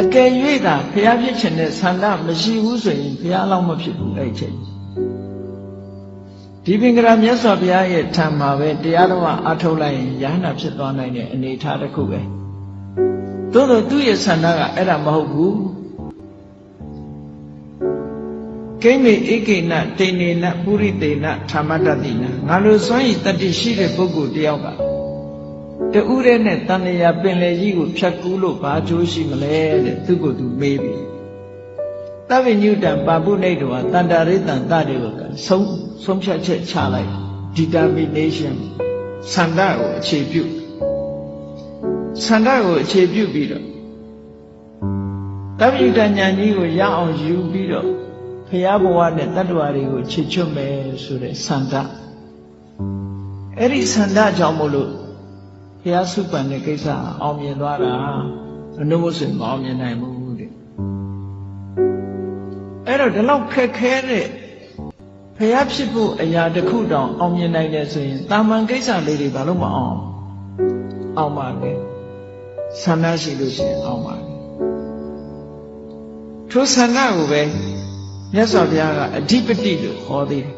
အကယ်၍သာဘုရားဖြစ်ခြင်းနဲ့ဆန္ဒမရှိဘူးဆိုရင်ဘုရားလောက်မဖြစ်ဘူးအဲ့ချိန်ဒီပင်ကရာမြတ်စွာဘုရားရဲ့ထံမှာပဲတရားတော်အထုတ်လိုက်ရင်ယ ahanan ဖြစ်သွားနိုင်တဲ့အနေအထားတစ်ခုပဲသို့တော့သူ့ရဲ့ဆန္ဒကအဲ့ဒါမဟုတ်ဘူးကိမေဧကိဏတိနေနပုရိတေနဓမ္မတတိနငါလိုစွမ်းဤတတ္တိရှိတဲ့ပုဂ္ဂိုလ်တယောက်က တူးတဲ့နဲ့တန်လျာပင်လေကြီးကိုဖြတ်ကူးလို့ဘာကျိုးရှိမလဲတဲ့သူကသူမေးပြီတဗ္ဗညုတံပါပုနေတောတန္တရိတံတတေဝကဆုံးဆုံးဖြတ်ချက်ချလိုက် determination ဆန္ဒကိုအခြေပြုဆန္ဒကိုအခြေပြုပြီးတော့တဗ္ဗညုတဉာဏ်ကြီးကိုရအောင်ယူပြီးတော့ဖရာဘဝနဲ့တတ္တဝါတွေကိုချစ်ချွတ်မယ်ဆိုတဲ့ဆန္ဒအဲ့ဒီဆန္ဒကြောင့်မို့လို့ဖ ရာစုပန်တဲ့ကိစ္စအောင်မြင်သွားတာအနုမို့ဆိုမအောင်မြင်နိုင်ဘူးတဲ့အဲ့တော့ဒီလောက်ခက်ခဲတဲ့ဖရာဖြစ်ဖို့အရာတစ်ခုတောင်အောင်မြင်နိုင်တယ်ဆိုရင်တာမန်ကိစ္စလေးတွေဘာလို့မအောင်အောင်ပါလဲဆန္ဒရှိလို့ရှိရင်အောင်ပါလေထိုဆန္ဒကိုပဲမြတ်စွာဘုရားကအဓိပတိလို့ဟောသေးတယ်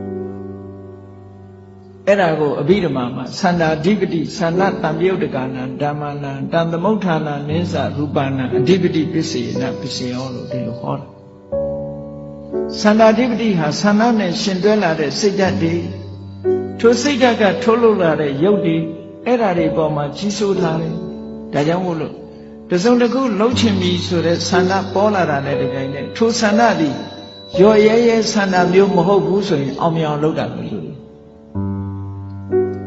အဲ့ဒါကိုအဘိဓမ္မာမှာသန္တာဓိပတိသန္တာတံပြုတ်တကနာဓမ္မနာတံသမုဋ္ဌာနာနိစ္စရူပနာအဓိပတိပစ္စေနပစ္စယောလို့ဒီလိုဟောတာသန္တာဓိပတိဟာသန္တာနဲ့ရှင်တွဲလာတဲ့စိတ်ဓာတ်တွေထိုစိတ်ဓာတ်ကထုတ်လုပ်လာတဲ့ရုပ်တွေအဲ့ဓာတွေပေါ်မှာကြီးစိုးထားတယ်ဒါကြောင့်မို့လို့တစုံတစ်ခုလှုပ်ချင်ပြီဆိုတဲ့ဆန္ဒပေါ်လာတာနဲ့တပြိုင်နက်ထိုဆန္ဒသည်ရော်ရဲရဲဆန္ဒမျိုးမဟုတ်ဘူးဆိုရင်အောင်မြင်အောင်လုပ်တာလို့ဆိုတယ်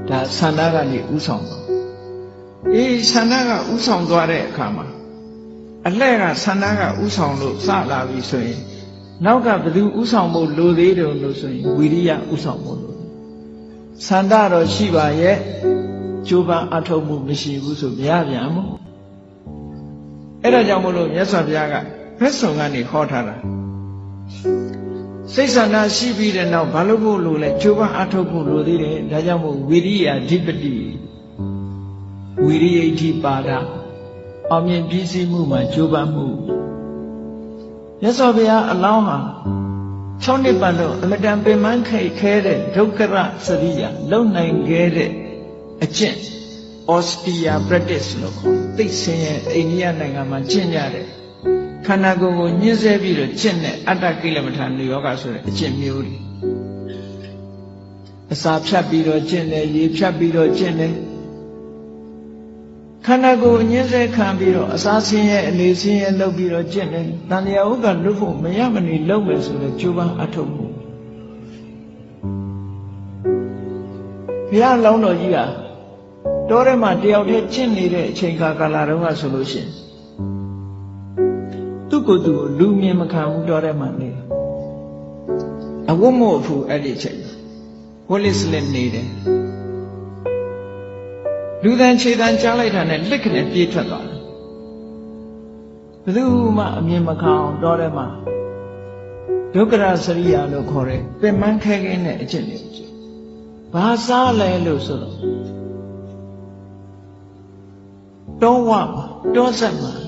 ဒါဆန္ဒကနေဥဆောင်တော့အေးဆန္ဒကဥဆောင်သွားတဲ့အခါမှာအလှဲ့ကဆန္ဒကဥဆောင်လို့စလာပြီဆိုရင် နောက်ကဘယ်သူဥဆောင်ဖို့လိုသေးတယ်လို့ဆိုရင်ဝီရိယဥဆောင်ဖို့လိုဆန္ဒတော့ရှိပါရဲ့ကြိုးပမ်းအထောက်မှုမရှိဘူးဆိုမရပြန်ဘူးအဲ့ဒါကြောင့်မလို့မြတ်စွာဘုရားကဖက်ဆုံကနေဟောထားတာ စိတ်ဆန္ဒရှိပြီးတဲ့နောက်ဘာလို့ဖို့လို့လဲကြိုးပမ်းအထောက်ဖို့လိုသေးတယ်ဒါကြောင့်မို့ဝိရိယအဓိပတိဝိရိယဋ္ဌိပါဒအောင်မြင်ပြည့်စည်မှုမှာကြိုးပမ်းမှုမြတ်စွာဘုရားအလောင်းဟာ6နှစ်ပတ်လုံးအမတန်ပင်ပန်းခိတ်ခဲတဲ့ဒုက္ခရစရိယလုံနိုင်ခဲ့တဲ့အကျင့် austere practice လို့ခေါ်သိစင်ရဲ့အိန္ဒိယနိုင်ငံမှာကျင့်ကြတယ် ခန္ဓာကိုယ်ကိုညှင်းဆဲပြီးတော့ကျင့်တဲ့အတ္တကိလမထာနိယောဂဆိုတဲ့အကျင့်မျိုးတွေအစာဖြတ်ပြီးတော့ကျင့်တယ်ရေဖြတ်ပြီးတော့ကျင့်တယ်ခန္ဓာကိုယ်ညှင်းဆဲခံပြီးတော့အစာဆင်းရဲအနေဆင်းရဲလုပ်ပြီးတော့ကျင့်တယ်တန်တရားဥက္ကလွတ်ဖို့မရမနေလုပ်မယ်ဆိုတော့ကြိုးပမ်းအထုတ်မှုဘုရားလောင်းတော်ကြီးကတောထဲမှာတယောက်တည်းကျင့်နေတဲ့အချိန်ခါကာလတုန်းကဆိုလို့ရှိရင် သူ့ကိုယ်သူလူမြင်မခံဘူးတောထဲမှာနေအဝတ်မို့အဖူအဲ့ဒီအချိန်ဝလစ်လက်နေတယ်လူတန်ခြေတန်ကြားလိုက်တာနဲ့လက်ကနေပြေးထွက်သွားတယ်ဘယ်သူမှအမြင်မခံအောင်တောထဲမှာဒုက္ခရစရိယာလို့ခေါ်တဲ့ပင်မခဲခဲနဲ့အကျင့်တွေဘာစားလဲလို့ဆိုတော့တောဝမှာတောဆက်မှာ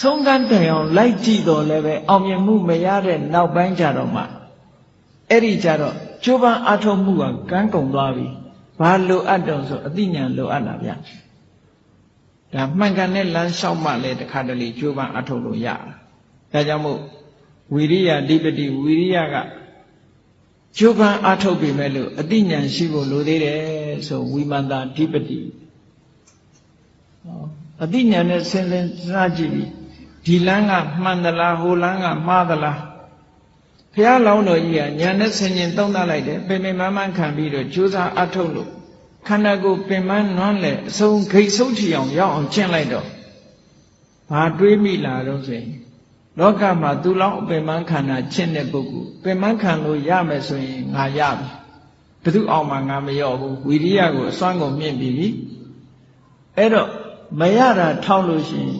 ဆုံးကန်းတိုင်အောင်လိုက်ကြည့်တော့လည်းပဲအောင်မြင်မှုမရတဲ့နောက်ပိုင်းကြတော့မှအဲ့ဒီကြတော့ကျိုးပန်းအားထုတ်မှုကကန်းကုန်သွားပြီဘာလိုအပ်တော့ဆိုအသိဉာဏ်လိုအပ်လာဗျဒါမှန်ကန်တဲ့လမ်းလျှောက်မှလည်းတခါတလေကျိုးပန်းအားထုတ်လို့ရတာဒါကြောင့်မို့ဝီရိယဓိပတိဝီရိယကကျိုးပန်းအားထုတ်ပြီမဲ့လို့အသိဉာဏ်ရှိဖို့လိုသေးတယ်ဆိုဝိမန္တာဓိပတိအသိဉာဏ်နဲ့ဆင်းဆင်းစားကြည့်ပြီး ဒီလမ်းကမှန်သလားဟိုလမ်းကမှားသလားဘုရားလောင်းတော်ကြီးကညာနဲ့ဆင်ញင်သုံးသပ်လိုက်တယ်ပင်ပင်မမှန်ခံပြီးတော့ကြိုးစားအထုတ်လို့ခန္ဓာကိုယ်ပင်မနွမ်းလေအစုံဂိတ်ဆုပ်ထီအောင်ရောက်အောင်ကျင့်လိုက်တော့ဘာတွေးမိလာတော့ဆိုရင်လောကမှာသူလောင်းအပင်မခန္ဓာကျင့်တဲ့ပုဂ္ဂိုလ်ပင်မခံလို့ရမယ်ဆိုရင်ငါရပြီဘသူအောင်မှငါမရော့ဘူးဝီရိယကိုအစွမ်းကုန်မြင့်ပြီအဲ့တော့မရတာထောက်လို့ရှိရင်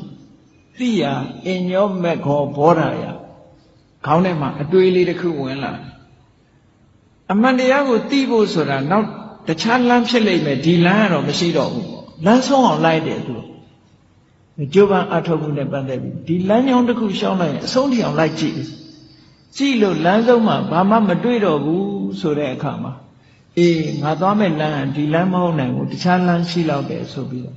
သိရအင်ညောမက်ခောဘောဓာယခေါင်းထဲမှာအတွေးလေးတစ်ခုဝင်လာအမှန်တရားကိုသိဖို့ဆိုတာနောက်တခြားလမ်းဖြစ်လိမ့်မယ်ဒီလမ်းကတော့မရှိတော့ဘူးပေါ့လမ်းဆုံးအောင်လိုက်တယ်သူကြိုးပမ်းအထောက်မှုနဲ့ပတ်သက်ပြီးဒီလမ်းကြောင်းတစ်ခုရှောင်းလိုက်ရင်အဆုံးထိအောင်လိုက်ကြည့်ကြည့်လို့လမ်းဆုံးမှာဘာမှမတွေ့တော့ဘူးဆိုတဲ့အခါမှာအေးငါသွားမဲ့လမ်းကဒီလမ်းမဟုတ်နိုင်ဘူးတခြားလမ်းရှိတော့တယ်ဆိုပြီးတော့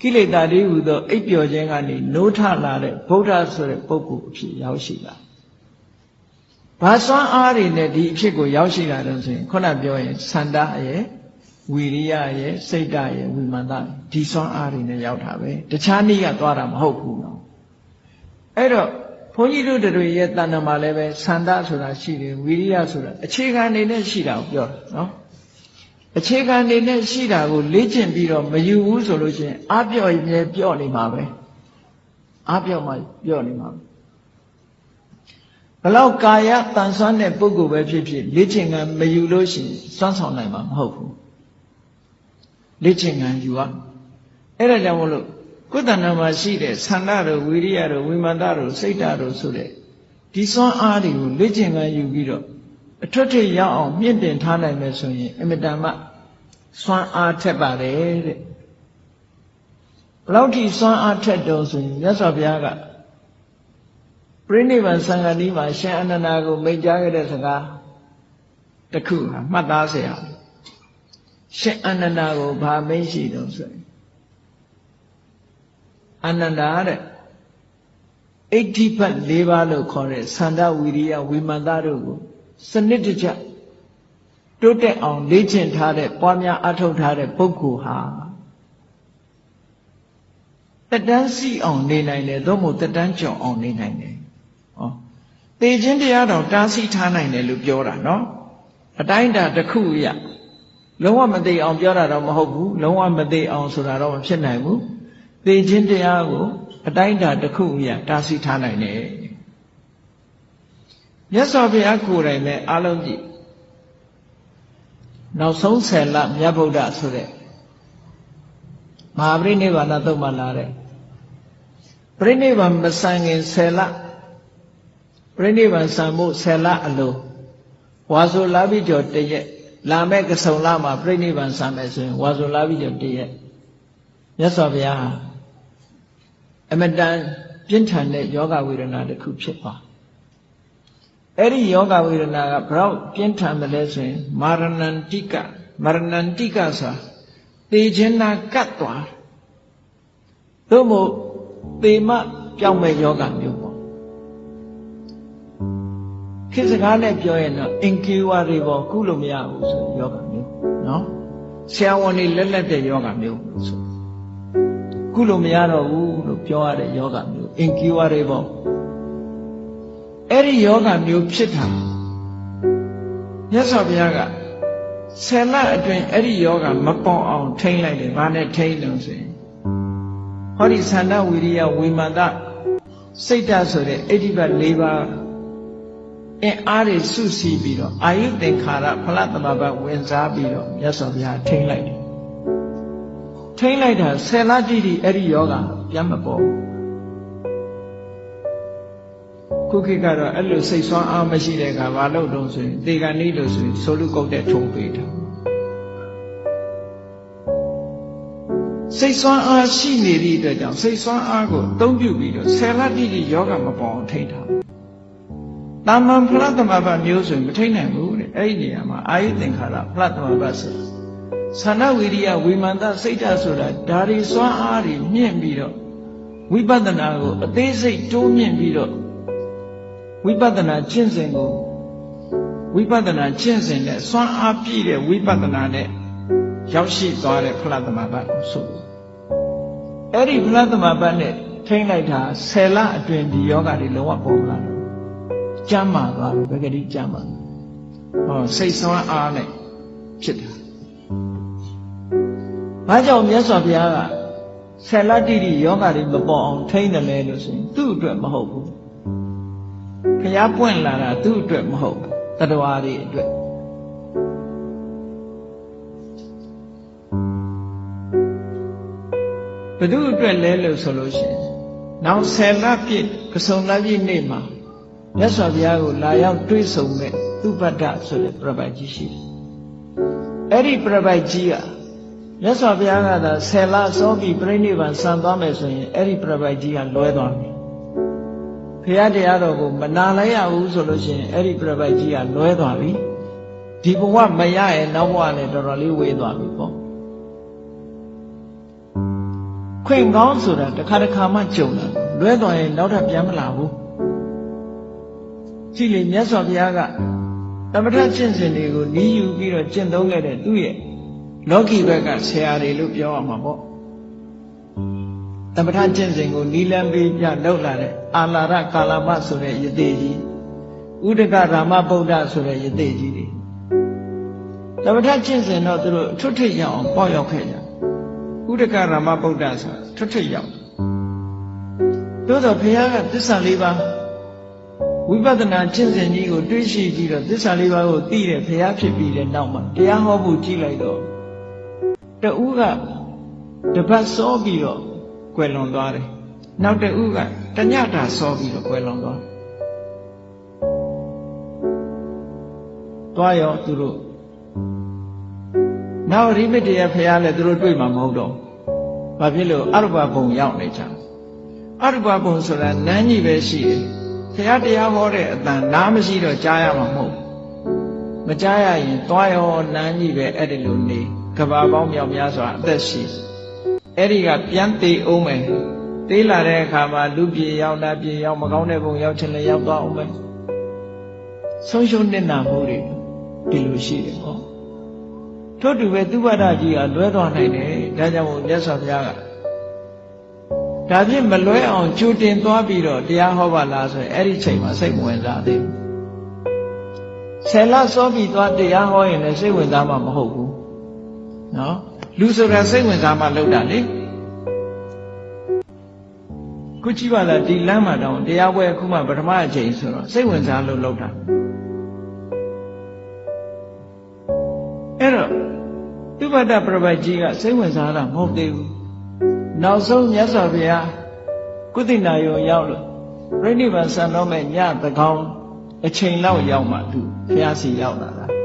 ကိလေသာတွေဟူသောအိပ်ပျော်ခြင်းကနေနိုးထလာတဲ့ဗုဒ္ဓဆိုတဲ့ပုဂ္ဂိုလ်အဖြစ်ရောက်ရှိလာဘာစွမ်းအားတွေနဲ့ဒီအဖြစ်ကိုရောက်ရှိလာတော့ဆိုရင်ခုနပြောရင်သန္တာရဲ့ဝီရိယရဲ့စိတ်ဓာတ်ရဲ့ဝိမာန်တဒီစွမ်းအားတွေနဲ့ရောက်တာပဲတခြားနည်းကသွားတာမဟုတ်ဘူးနော်အဲ့တော့ဘုန်းကြီးတို့တွေရဲ့တဏ္ဍာမှာလည်းပဲသန္တာဆိုတာရှိတယ်ဝီရိယဆိုတာအခြေခံနေနဲ့ရှိတာကိုပြောတာနော် အခြေခံနေနဲ့ရှိတာကိုလေ့ကျင့်ပြီးတော့မယူဘူးဆိုလို့ရှိရင်အပြော့ရင်ပြော့နေမှာပဲအပြော့မှပြော့နေမှာဘလောက်ကာယတန်ဆွမ်းတဲ့ပုဂ္ဂိုလ်ပဲဖြစ်ဖြစ်လေ့ကျင့်ကမယူလို့ရှိရင်စွမ်းဆောင်နိုင်မှာမဟုတ်ဘူးလေ့ကျင့်ကယူရအဲ့ဒါကြောင့်မလို့ကိုယ်တဏ္ဍာမှာရှိတဲ့ဆန္ဒတို့ဝိရိယတို့ဝိမာန်တို့စိတ်ဓာတ်တို့ဆိုတဲ့ဒီစွမ်းအားတွေကိုလေ့ကျင့်ကယူပြီးတော့အထွတ်ထိပ်ရောက်အောင်မြင့်တင်ထားနိုင်မယ်ဆိုရင်အင်မတန်မှ စွမ်းအားထက်ပါတယ်တဲ့ဘလောက်ထိစွမ်းအားထက်တော်ဆိုရင်မြတ်စွာဘုရားကပြိဋိဘံသံဃာတိမှာရှင်အနန္ဒာကိုမိန့်ကြားခဲ့တဲ့စကားတစ်ခုဟာမှတ်သားစရာရှင်အနန္ဒာကိုဗာမိန့်ရှိတော်ဆိုရင်အနန္ဒာတဲ့အဋ္ဌိပတ်၄ပါးလို့ခေါ်တဲ့သန္တာဝီရိယဝိမန္တတို့ကိုစနစ်တကျ တိုးတက်အောင်လေ့ကျင့်ထားတဲ့ပွားများအထောက်ထားတဲ့ပုဂ္ဂိုလ်ဟာတက်တန်းစီအောင်နေနိုင်တယ်သို့မဟုတ်တက်တန်းကျော်အောင်နေနိုင်တယ်ဟောသေခြင်းတရားတော်တားဆီးထားနိုင်တယ်လို့ပြောတာနော်အတိုင်းတာတစ်ခုရလုံးဝမသိအောင်ပြောတာတော့မဟုတ်ဘူးလုံးဝမသိအောင်ဆိုတာတော့မဖြစ်နိုင်ဘူးသေခြင်းတရားကိုအတိုင်းတာတစ်ခုရတားဆီးထားနိုင်တယ်မြတ်စွာဘုရားကိုယ်တိုင်လည်းအလုံးကြည့် နောက်ဆုံးဆယ်လမြတ်ဗုဒ္ဓဆိုတဲ့မဟာပရိနိဗ္ဗာန်သုတ်မှလာတဲ့ပရိနိဗ္ဗာန်မဆန်ခင်ဆယ်လပရိနိဗ္ဗာန်ဆံဖို့ဆယ်လအလိုဝါဆိုလာပြီးကျော်တရက်လာမဲ့ကဆုံလမှာပြိဋိဘံဆံမယ်ဆိုရင်ဝါဆိုလာပြီးကျော်တရက်မြတ်စွာဘုရားအမတန်ပြင်းထန်တဲ့ယောဂဝေဒနာတစ်ခုဖြစ်သွား အဲ့ဒီယောဂဝေဒနာကဘလောက်ပြင်းထန်တယ်လဲဆိုရင်မာရဏန္တိကမာရဏန္တိကဆိုတာသေခြင်းနာကတ်သွားသို့မို့သေမပြောင်းမဲ့ယောဂမျိုးပေါ့ခေတ်စကားနဲ့ပြောရင်တော့အင်ကီဝါတွေပေါ့ကုလို့မရဘူးဆိုယောဂမျိုးနော်ဆရာဝန်တွေလက်လက်တဲ့ယောဂမျိုးဆိုကုလို့မရတော့ဘူးလို့ပြောရတဲ့ယောဂမျိုးအင်ကီဝါတွေပေါ့ အဲ့ဒီယောဂမျိုးဖြစ်တာမြတ်စွာဘုရားကဆယ်လအတွင်းအဲ့ဒီယောဂမပေါ်အောင်ထိမ့်လိုက်တယ်ဘာနဲ့ထိမ့်လို့ဆိုရင်ဟောဒီသန္တဝိရိယဝိမာန်တစိတ်ဓာတ်ဆိုတဲ့အိဋ္ဌိပတ်၄ပါးအင်အားတွေစုစည်းပြီးတော့အာယုသင်္ခါရဖလသမဘဝင်စားပြီးတော့မြတ်စွာဘုရားထိမ့်လိုက်တယ်ထိမ့်လိုက်တာဆယ်လတိတိအဲ့ဒီယောဂပြန်မပေါ်ဘူး ခုခေတ်ကတော့အဲ့လိုစိတ်ဆွမ်းအားမရှိတဲ့ကဘာလို့တုံးဆိုရင်တေကန်နီးလို့ဆိုရင်ဆိုလူကုတ်တဲ့ထုံပေးတာစိတ်ဆွမ်းအားရှိနေသည့်အတွက်ကြောင့်စိတ်ဆွမ်းအားကိုအသုံးပြုပြီးတော့ဆယ်လတိတိယောဂမပေါ်အောင်ထိန်းထားတာမန်ဖလတ်သမဘမျိုးဆိုရင်မထိန်းနိုင်ဘူးတဲ့အဲ့ဒီနေရာမှာအာယုသင်္ခါရဖလတ်သမဘဆိုသန္နဝိရိယဝိမာန်တစိတ်ဓာတ်ဆိုတာဒါရီစွမ်းအားတွေမြင့်ပြီးတော့ဝိပဿနာကိုအသေးစိတ်တိုးမြင့်ပြီးတော့ ဝိပဿနာကျင့်စဉ်ကိုဝိပဿနာကျင့်စဉ်နဲ့စွမ်းအားပြည့်တဲ့ဝိပဿနာနဲ့ရောက်ရှိသွားတဲ့ဖလားသမဘတ်ကိုဆိုအဲ့ဒီဖလားသမဘတ်နဲ့ထိမ့်လိုက်တာဆယ်လအတွင်းဒီယောဂတွေလုံးဝပေါ်လာတယ်ကျမ်းမာသွားတယ်ဘယ်ကတိကျမ်းမာဟောစိတ်စွမ်းအားနဲ့ဖြစ်တာဘာကြောင့်မြတ်စွာဘုရားကဆယ်လတိတိယောဂတွေမပေါ်အောင်ထိမ့်တယ်လဲလို့ဆိုရင်သူ့အတွက်မဟုတ်ဘူး ဖျားပွင့်လာတာသူ့အတွက်မဟုတ်ဘူးတတဝါတွေအတွက်ဘသူအတွက်လဲလို့ဆိုလို့ရှိရင်နောက်ဆယ်လပြည့်ကစုံလပြည့်နေ့မှာမြတ်စွာဘုရားကိုလာရောက်တွေ့ဆုံမဲ့သူပတ္တဆိုတဲ့ပြပိုက်ကြီးရှိတယ်အဲ့ဒီပြပိုက်ကြီးကမြတ်စွာဘုရားကသာဆယ်လစောပြီးပြိဋိဘံဆံသွားမယ်ဆိုရင်အဲ့ဒီပြပိုက်ကြီးကလွဲသွားမယ် ဖရာတရားတော်ကိုမနာလိုက်ရဘူးဆိုလို့ရှိရင်အဲ့ဒီပြပိုက်ကြီးကလွဲသွားပြီဒီဘဝမရရင်နောက်ဘဝနဲ့တော်တော်လေးဝေးသွားပြီပေါ့ခွင့်ကောင်းဆိုတာတစ်ခါတစ်ခါမှကြုံတာလွဲသွားရင်နောက်ထပ်ပြန်မလာဘူးကြည့်လေမြတ်စွာဘုရားကသမထကျင့်စဉ်တွေကိုနီးယူပြီးတော့ကျင့်သုံးခဲ့တဲ့သူ့ရဲ့လောကီဘက်ကဆရာတွေလို့ပြောရမှာပေါ့ သမထကျင့်စဉ်ကိုနီလန်းပေးပြလောက်လာတဲ့အာလာရကာလမဆိုတဲ့ယသိကြီးဥဒကရာမဗုဒ္ဓဆိုတဲ့ယသိကြီးတွေသမထကျင့်စဉ်တော့သူတို့ထွတ်ထိပ်ရအောင်ပေါ့ရောက်ခဲ့ကြဥဒကရာမဗုဒ္ဓဆိုတာထွတ်ထိပ်ရောက်သို့တော့ဘုရားကသစ္စာလေးပါးဝိပဿနာကျင့်စဉ်ကြီးကိုတွေးရှိပြီးတော့သစ္စာလေးပါးကိုသိတဲ့ဘုရားဖြစ်ပြီးတဲ့နောက်မှာတရားဟောဖို့ကြည့်လိုက်တော့တူကတပတ်စောပြီးတော့ ကွယ်လွန်သွားတယ်နောက်တူကတညတာစောပြီးတော့ကွယ်လွန်သွားသွားရောသူတို့နောက်ရိမတရဖះလည်းသူတို့တွေ့မှာမဟုတ်တော့ဘာဖြစ်လို့အရုပဘုံရောက်နေကြအရုပဘုံဆိုတာနန်းကြီးပဲရှိတယ်ဖះတရားဟောတဲ့အတန်နားမရှိတော့ကြားရမှာမဟုတ်မကြားရရင်သွားရောနန်းကြီးပဲအဲ့ဒီလိုနေကဘာပေါင်းမြောက်များစွာအသက်ရှိ အဲ့ဒီကပြန်သေးအောင်မယ်သေးလာတဲ့အခါမှာလူပြေရောက်တာပြေရောက်မကောင်းတဲ့ဘုံရောက်ချင်လည်းရောက်သွားအောင်မယ်ဆုံးရှုံးနေတာမှုတွေဒီလိုရှိတယ်ဟောထို့တူပဲသူဝဒကြီးကလွဲသွားနိုင်တယ်ဒါကြောင့်မို့မြတ်စွာဘုရားကဒါဖြင့်မလွဲအောင်ကြိုတင်သွားပြီးတော့တရားဟောပါလားဆိုရင်အဲ့ဒီချိန်မှာစိတ်မဝင်စားသေးဘူးဆယ်လစောပြီးသွားတရားဟောရင်လည်းစိတ်ဝင်စားမှာမဟုတ်ဘူးနော် လူဆိုတာစိတ်ဝင်စားမှလုပ်တာလေခုကြည့်ပါလားဒီလမ်းမှာတောင်တရားပွဲအခုမှပထမအချိန်ဆိုတော့စိတ်ဝင်စားလို့လုပ်တာအဲ့တော့သူပတ္တပြပိုက်ကြီးကစိတ်ဝင်စားတာမဟုတ်သေးဘူးနောက်ဆုံးမြတ်စွာဘုရားကုသိနာယုံရောက်လို့ပြိဋိဘံဆံတော်မဲ့ညသကောင်းအချိန်လောက်ရောက်မှသူဘုရားစီရောက်လာတာ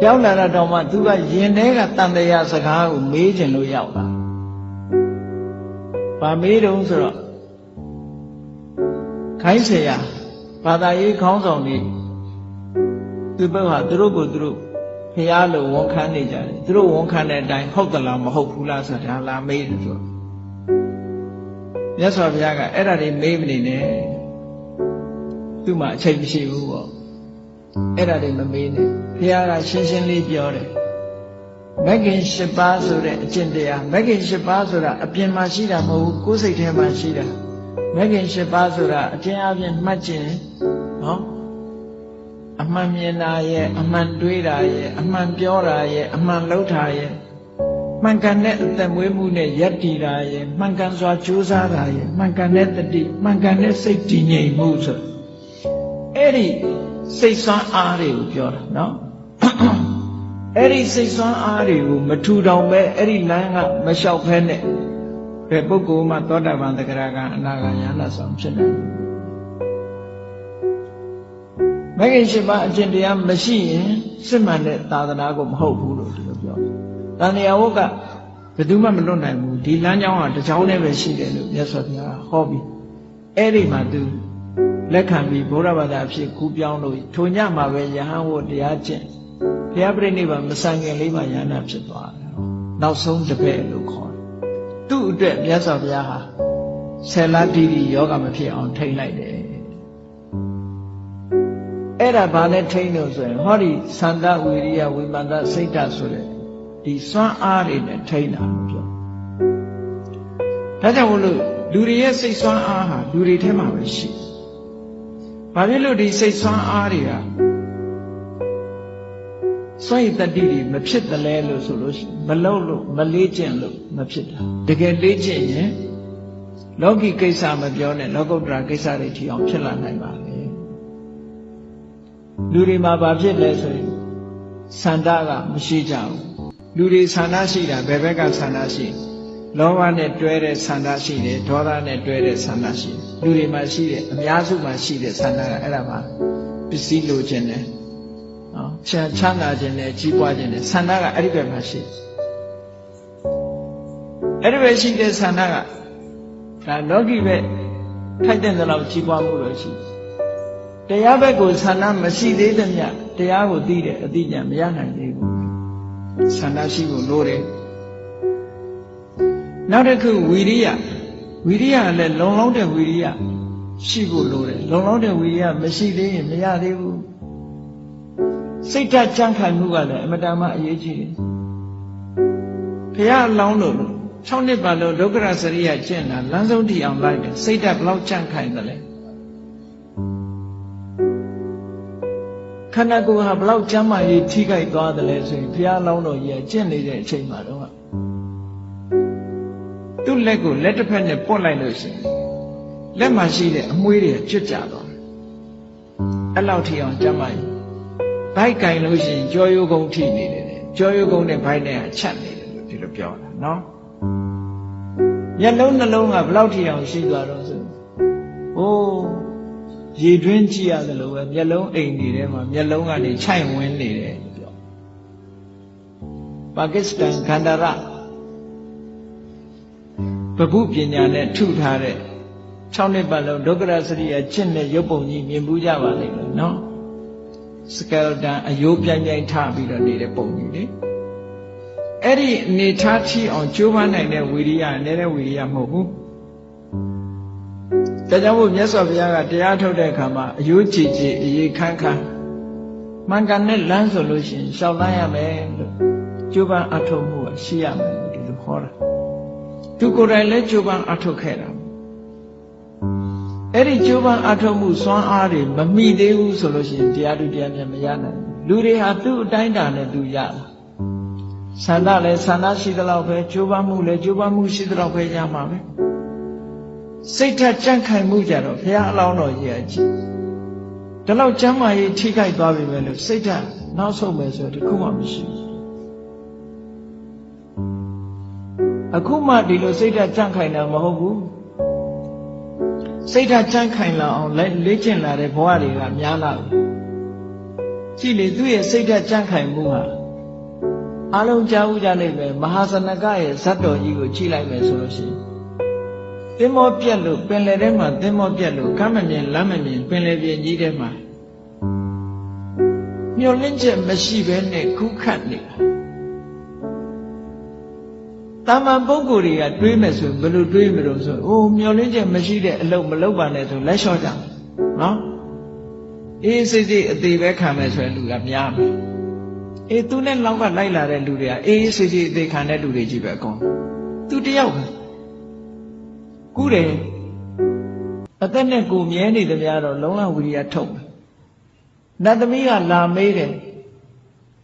ရောက်လာတော့မှသူကရင်ထဲကတန်တရာစကားကိုမေးခြင်းလို့ရောက်လာဗာမေးတုံးဆိုတော့ခိုင်းဆရာဘာသာရေးခေါင်းဆောင်တွေသူဘက်ဟာသူတို့ကိုသူတို့ဖျားလို့ဝန်ခံနေကြတယ်သူတို့ဝန်ခံတဲ့အတိုင်းဟုတ်သလားမဟုတ်ဘူးလားဆိုတာလာမေးတယ်ဆိုတော့မြတ်စွာဘုရားကအဲ့ဒါတွေမေးမနေနဲ့သူ့မှာအချိန်မရှိဘူးပေါ့အဲ့ဒါတွေမမေးနဲ့ ဘုရားကရှင်းရှင်းလေးပြောတယ်မဂ္ဂင်၈ပါးဆိုတဲ့အကျင့်တရားမဂ္ဂင်၈ပါးဆိုတာအပြင်မှာရှိတာမဟုတ်ဘူးကိုယ်စိတ်ထဲမှာရှိတာမဂ္ဂင်၈ပါးဆိုတာအကျဉ်းအပြင်မှတ်ခြင်းနော်အမှန်မြင်တာရဲ့အမှန်တွေးတာရဲ့အမှန်ပြောတာရဲ့အမှန်လုပ်တာရဲ့မှန်ကန်တဲ့အသက်မွေးမှုနဲ့ယက်တည်တာရဲ့မှန်ကန်စွာကြိုးစားတာရဲ့မှန်ကန်တဲ့တတိမှန်ကန်တဲ့စိတ်တည်ငြိမ်မှုဆိုအဲ့ဒီစိတ်ဆွမ်းအားတွေကိုပြောတာနော် အဲ့ဒီစိတ်ဆွမ်းအားတွေကိုမထူထောင်ပဲအဲ့ဒီလမ်းကမလျှောက်ဖဲနဲ့ဘယ်ပုဂ္ဂိုလ်မှသောတာပန်တဂရကအနာဂါယနာဆောင်ဖြစ်နိုင်ဘူးမဂ္ဂင်၈ပါးအကျင့်တရားမရှိရင်စစ်မှန်တဲ့သာသနာကိုမဟုတ်ဘူးလို့ဒီလိုပြောတယ်။တန်တရားဝတ်ကဘယ်သူမှမလွတ်နိုင်ဘူးဒီလမ်းကြောင်းကတစ်ကြောင်းနဲ့ပဲရှိတယ်လို့မြတ်စွာဘုရားဟောပြီးအဲ့ဒီမှာသူလက်ခံပြီးဘုရားဘာသာအဖြစ်ကူးပြောင်းလို့ထိုညမှာပဲယဟန်ဝတ်တရားကျင့် ဘုရားပြိဋိဘံမဆိုင်ခင်လေးမှာယဟနာဖြစ်သွားတယ်။နောက်ဆုံးတစ်ပည့်လို့ခေါ်တယ်။သူ့အတွက်မြတ်စွာဘုရားဟာဆယ်လတိတိယောဂမဖြစ်အောင်ထိန်းလိုက်တယ်အဲ့ဒါဘာနဲ့ထိန်းလို့ဆိုရင်ဟောဒီသန္တဝီရိယဝိမာန်တစိတ်ဓာတ်ဆိုတဲ့ဒီစွမ်းအားတွေနဲ့ထိန်းတာလို့ပြောဒါကြောင့်မလို့လူတွေရဲ့စိတ်စွမ်းအားဟာလူတွေထဲမှာပဲရှိဘာဖြစ်လို့ဒီစိတ်စွမ်းအားတွေက စွန့်ရည်တတိတွေမဖြစ်တယ်လဲလို့ဆိုလို့မလုပ်လို့မလေးကျင့်လို့မဖြစ်တာတကယ်လေးကျင့်ရင်လောကီကိစ္စမပြောနဲ့လောကုတ္တရာကိစ္စတွေထီအောင်ဖြစ်လာနိုင်ပါလေလူတွေမှာဘာဖြစ်လဲဆိုရင်ဆန္ဒကမရှိကြဘူးလူတွေဆန္ဒရှိတာဘယ်ဘက်ကဆန္ဒရှိလောဘနဲ့တွဲတဲ့ဆန္ဒရှိတယ်ဒေါသနဲ့တွဲတဲ့ဆန္ဒရှိတယ်လူတွေမှာရှိတယ်အများစုမှာရှိတဲ့ဆန္ဒကအဲ့ဒါပါပစ္စည်းလိုချင်တယ် နော်ချမ်းချမ်းသာခြင်းနဲ့ကြီးပွားခြင်းနဲ့ဆန္ဒကအဲ့ဒီဘက်မှာရှိအဲ့ဒီဘက်ရှိတဲ့ဆန္ဒကဒါလောကီဘက်ထိုက်တဲ့လောက်ကြီးပွားမှုလို့ရှိတယ်တရားဘက်ကိုဆန္ဒမရှိသေးသမျှတရားကိုသိတဲ့အသိဉာဏ်မရနိုင်သေးဘူးဆန္ဒရှိဖို့လိုတယ်နောက်တစ်ခုဝီရိယဝီရိယလည်းလုံလောက်တဲ့ဝီရိယရှိဖို့လိုတယ်လုံလောက်တဲ့ဝီရိယမရှိသေးရင်မရသေးဘူး စိတ်ဓာတ်ကြံ့ခိုင်မှုကလည်းအမတန်မှအရေးကြီးတယ်ဘုရားအလောင်းလို့6နှစ်ပါလို့ဒုက္ခရစရိယကျင့်တာလမ်းဆုံးတည်အောင်လိုက်တယ်စိတ်ဓာတ်ဘလောက်ကြံ့ခိုင်တယ်လဲခန္ဓာကိုယ်ဟာဘလောက်ကျမ်းမာရေးထိခိုက်သွားတယ်လဲဆိုရင်ဘုရားလောင်းတော်ကြီးကကျင့်နေတဲ့အချိန်မှာတော့သူ့လက်ကိုလက်တစ်ဖက်နဲ့ပုတ်လိုက်လို့ရှိရင်လက်မှာရှိတဲ့အမွှေးတွေကျွတ်ကြသွားတယ်အဲ့လောက်ထိအောင်ကျမ်းမာရေး ဘိုက်ကင်လို့ရှိရင်ကြောရိုးကုန်းထိနေတယ်ကြောရိုးကုန်းနဲ့ဘိုက်နဲ့ချက်နေတယ်လို့ဒီလိုပြောတာနော်မျက်လုံးနှလုံးကဘလောက်ထိအောင်ရှိသွားတော့ဆိုအိုးရေတွင်းကြည့်ရတယ်လို့ပဲမျက်လုံးအိမ်နေထဲမှာမျက်လုံးကနေခြိုက်ဝင်းနေတယ်လို့ပြောပါကစ္စတန်ခန္ဓာရပပုပညာနဲ့ထုထားတဲ့6နှစ်ပတ်လုံးဒုက္ခရစရိယကျင့်တဲ့ရုပ်ပုံကြီးမြင်ဘူးကြပါလိမ့်မယ်နော် စကယ်တန်အယိုးပြိုင်ပြိုင်ထပြီးတော့နေတဲ့ပုံကြီးလေအဲ့ဒီအနေထားချီအောင်ကြိုးပမ်းနိုင်တဲ့ဝီရိယနေတဲ့ဝီရိယမဟုတ်ဘူးဒါကြောင့်မို့မြတ်စွာဘုရားကတရားထုတ်တဲ့အခါမှာအယိုးကြည်ကြည်အရေးခန်းခန်းမှန်ကန်တဲ့လမ်းဆိုလို့ရှိရင်ရှောက်လန်းရမယ်လို့ကြိုးပမ်းအထောက်မှုရှိရမယ်လို့ဒီလိုဟောတာသူကိုယ်တိုင်လည်းကြိုးပမ်းအထောက်ခဲ့တာ အဲ့ဒီကြိုးပမ်းအထောက်မှုစွမ်းအားတွေမမိသေးဘူးဆိုလို့ရှိရင်တရားတူတရားမြတ်မရနိုင်ဘူးလူတွေဟာသူ့အတိုင်းတာနဲ့သူရတာဆန္ဒလည်းဆန္ဒရှိသလောက်ပဲကြိုးပမ်းမှုလည်းကြိုးပမ်းမှုရှိသလောက်ပဲရမှာပဲစိတ်ဓာတ်ကြံ့ခိုင်မှုကြတော့ဘုရားအလောင်းတော်ကြီးအကြည့်ဒီလောက်ကျမ်းမာရေးထိခိုက်သွားပြီပဲလို့စိတ်ဓာတ်နောက်ဆုံးပဲဆိုတခုမှမရှိဘူးအခုမှဒီလိုစိတ်ဓာတ်ကြံ့ခိုင်တာမဟုတ်ဘူး စိတ်ဓာတ်ကြံ့ခိုင်လာအောင်လေ့ကျင့်လာတဲ့ဘဝတွေကများလာပြီကြည့်လေသူ့ရဲ့စိတ်ဓာတ်ကြံ့ခိုင်မှုဟာအလုံးကြားဥကြလိမ့်မယ်မဟာစနကရဲ့ဇတ်တော်ကြီးကိုကြည့်လိုက်မယ်ဆိုလို့ရှိရင်သင်္ဘောပြက်လို့ပင်လယ်ထဲမှာသင်္ဘောပြက်လို့ကမ်းမမြင်လမ်းမမြင်ပင်လယ်ပြင်ကြီးထဲမှာမျောလင့်ချက်မရှိဘဲနဲ့ခုခတ်နေတာ တာမန်ပုဂ္ဂိုလ်တွေကတွေးမယ်ဆိုဘယ်လိုတွေးမလို့ဆိုအိုးမျောလင့်ချက်မရှိတဲ့အလုပ်မလုပ်ပါနဲ့ဆိုလက်လျှော့ကြနော်အေးစိတ်စိတ်အသေးပဲခံမယ်ဆိုရင်လူကများမယ်အေးသူနဲ့လောက်ကလိုက်လာတဲ့လူတွေကအေးစိတ်စိတ်အသေးခံတဲ့လူတွေကြီးပဲအကုန်သူတယောက်ပဲကူးတယ်အသက်နဲ့ကိုမြဲနေသမျှတော့လုံလဝိရိယထုတ်မယ်နတ်သမီးကလာမေးတယ်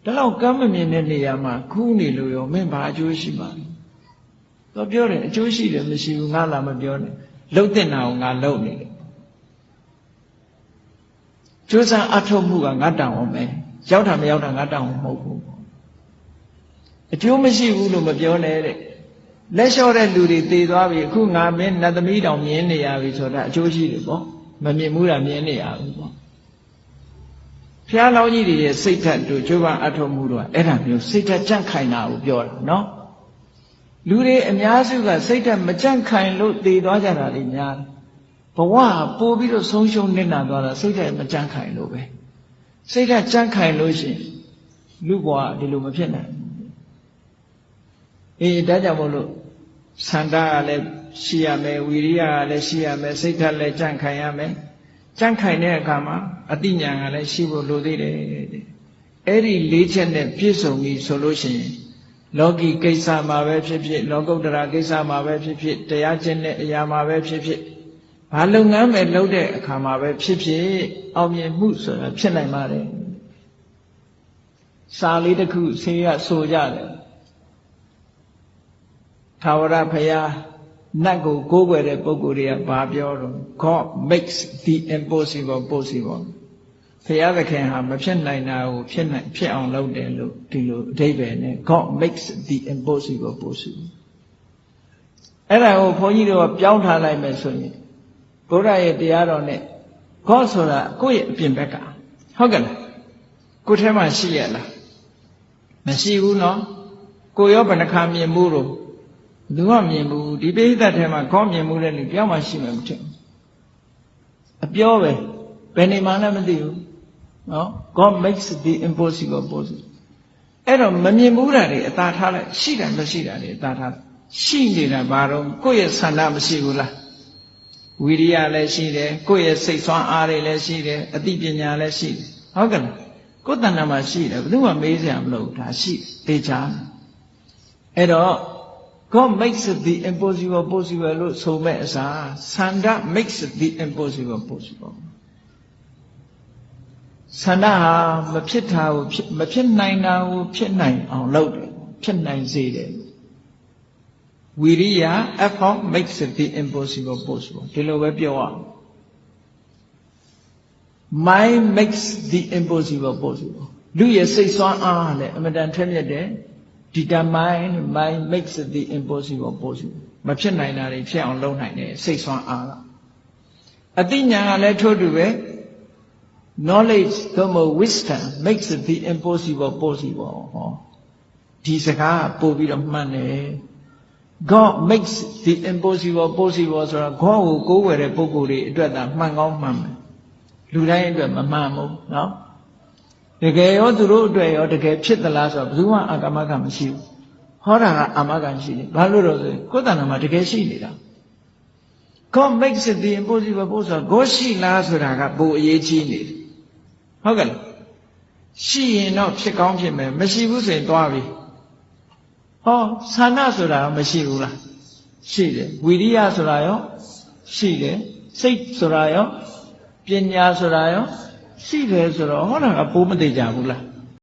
ဒါတော့ကမ်းမမြင်တဲ့နေရာမှာခူးနေလို့ရောမင်းဘာအကျိုးရှိမှာလဲ တော့ပြောတယ်အကျိုးရှိတယ်မရှိဘူးငါလာမပြောနဲ့လှုပ်တဲ့နာကိုငါလှုပ်နေတယ်ကျိုးစားအထုတ်မှုကငါတောင်းအောင်မယ်ရောက်တာမရောက်တာငါတောင်းအောင်မဟုတ်ဘူးအကျိုးမရှိဘူးလို့မပြောနဲ့တဲ့လက်လျှော့တဲ့လူတွေတည်သွားပြီအခုငါမင်းနတ်သမီးတောင်မြင်နေရပြီဆိုတာအကျိုးရှိတယ်ပေါ့မမြင်ဘူးတာမြင်နေရဘူးပေါ့ဖျားလောင်းကြီးတွေရဲ့စိတ်ဓာတ်တို့ကျိုးပန်းအထုတ်မှုတို့ကအဲ့ဒါမျိုးစိတ်ဓာတ်ကြန့်ခိုင်တာကိုပြောတာနော် လူတွေအများစုကစိတ်ဓာတ်မကြန့်ခိုင်လို့တည်သွားကြတာတွေများတယ်ဘဝပို့ပြီးတော့ဆုံးရှုံးနေတာသွားတာစိတ်ဓာတ်မကြန့်ခိုင်လို့ပဲစိတ်ဓာတ်ကြန့်ခိုင်လို့ရှိရင်လူဘဝဒီလိုမဖြစ်နိုင်ဘူးအေးဒါကြောင့်မို့လို့ဆန္ဒကလည်းရှိရမယ်ဝီရိယကလည်းရှိရမယ်စိတ်ဓာတ်လည်းကြန့်ခိုင်ရမယ်ကြန့်ခိုင်တဲ့အခါမှာအတိညာကလည်းရှိဖို့လိုသေးတယ်တဲ့အဲ့ဒီလေးချက်နဲ့ပြည့်စုံပြီဆိုလို့ရှိရင် လောကီကိစ္စမှာပဲဖြစ်ဖြစ်လောကုတ္တရာကိစ္စမှာပဲဖြစ်ဖြစ်တရားကျင့်တဲ့အရာမှာပဲဖြစ်ဖြစ်ဘာလုပ်ငန်းပဲလုပ်တဲ့အခါမှာပဲဖြစ်ဖြစ်အောင်မြင်မှုဆိုတာဖြစ်နိုင်ပါတယ်စာလေးတစ်ခုဆေးရဆိုကြတယ်သာဝရဖရာနတ်ကိုကိုးကွယ်တဲ့ပုဂ္ဂိုလ်တွေကဘာပြောတော့ God makes the impossible possible ဖရာသခင်ဟာမဖြစ်နိုင်တာကိုဖြစ်နိုင်ဖြစ်အောင်လုပ်တယ်လို့ဒီလိုအဓိပ္ပာယ်နဲ့ God makes the impossible possible အဲ့ဒါကိုဘုန်းကြီးတို့ကပြောင်းထားလိုက်မယ်ဆိုရင်ဘုရားရဲ့တရားတော်နဲ့ God ဆိုတာကိုယ့်ရဲ့အပြင်ဘက်ကဟုတ်ကဲ့လားကိုယ်ထဲမှာရှိရလားမရှိဘူးနော်ကိုရောဘယ်နှခါမြင်မှုတော့လူကမြင်ဘူးဒီပိဋကတ်ထဲမှာခေါင်းမြင်မှုတဲ့လူပြောင်းမှရှိမှမထင်ဘူးအပြောပဲဘယ်နေမှလည်းမသိဘူး နော် God makes the impossible possible အဲ့တော့မမြင်ဘူးတာတွေအသာထားလိုက်ရှိတာမရှိတာတွေအသာထားရှိနေတာဘာတော့ကိုယ့်ရဲ့ဆန္ဒမရှိဘူးလားဝိရိယလည်းရှိတယ်ကိုယ့်ရဲ့စိတ်ဆွမ်းအားတွေလည်းရှိတယ်အသိပညာလည်းရှိတယ်ဟုတ်ကဲ့လားကိုယ်တဏ္ဍာမှာရှိတယ်ဘယ်သူမှမေးစရာမလိုဘူးဒါရှိတေချာအဲ့တော့ God makes the impossible possible လို့ဆိုမဲ့အစားဆန္ဒ makes the impossible possible ဆန္ဒဟာမဖြစ်တာကိုမဖြစ်နိုင်တာကိုဖြစ်နိုင်အောင်လုပ်တယ်ဖြစ်နိုင်စေတယ်ဝိရိယ effort makes the impossible possible ဒီလိုပဲပြောရအောင် mind makes the impossible possible လူရဲ့စိတ်ဆွမ်းအားလည်းအမတန်ထက်မြက်တယ် determine mind makes the impossible possible မဖြစ်နိုင်တာတွေဖြစ်အောင်လုပ်နိုင်တယ်စိတ်ဆွမ်းအားကအသိဉာဏ်ကလည်းထို့တူပဲ knowledge သို့မဟုတ် wisdom makes the impossible possible ဟောဒီစကားပို့ပြီးတော့မှန်တယ် God makes the impossible possible ဆိုတော့ God ကိုကိုးဝယ်တဲ့ပုဂ္ဂိုလ်တွေအတွက်သာမှန်ကောင်းမှန်မယ်လူတိုင်းအတွက်မမှန်ဘူးเนาะတကယ်ရောသူတို့အတွက်ရောတကယ်ဖြစ်သလားဆိုတော့ဘယ်သူမှအာကမကမရှိဘူးဟောတာကအာမကရှိတယ်ဘာလို့တော့ဆိုရင်ကိုယ်တဏ္ဍာမှာတကယ်ရှိနေတာ God makes it the impossible ပို့ဆိုတော့ God ရှိလားဆိုတာကပိုအရေးကြီးနေတယ် ဟုတ်ကဲ့လားရှိရင်တော့ဖြစ်ကောင်းဖြစ်မယ်မရှိဘူးဆိုရင်သွားပြီဟောဆန္ဒဆိုတာမရှိဘူးလားရှိတယ်ဝိရိယဆိုတာရောရှိတယ်စိတ်ဆိုတာရောပညာဆိုတာရောရှိတယ်ဆိုတော့ဟောတာကပိုးမသေးကြဘူးလား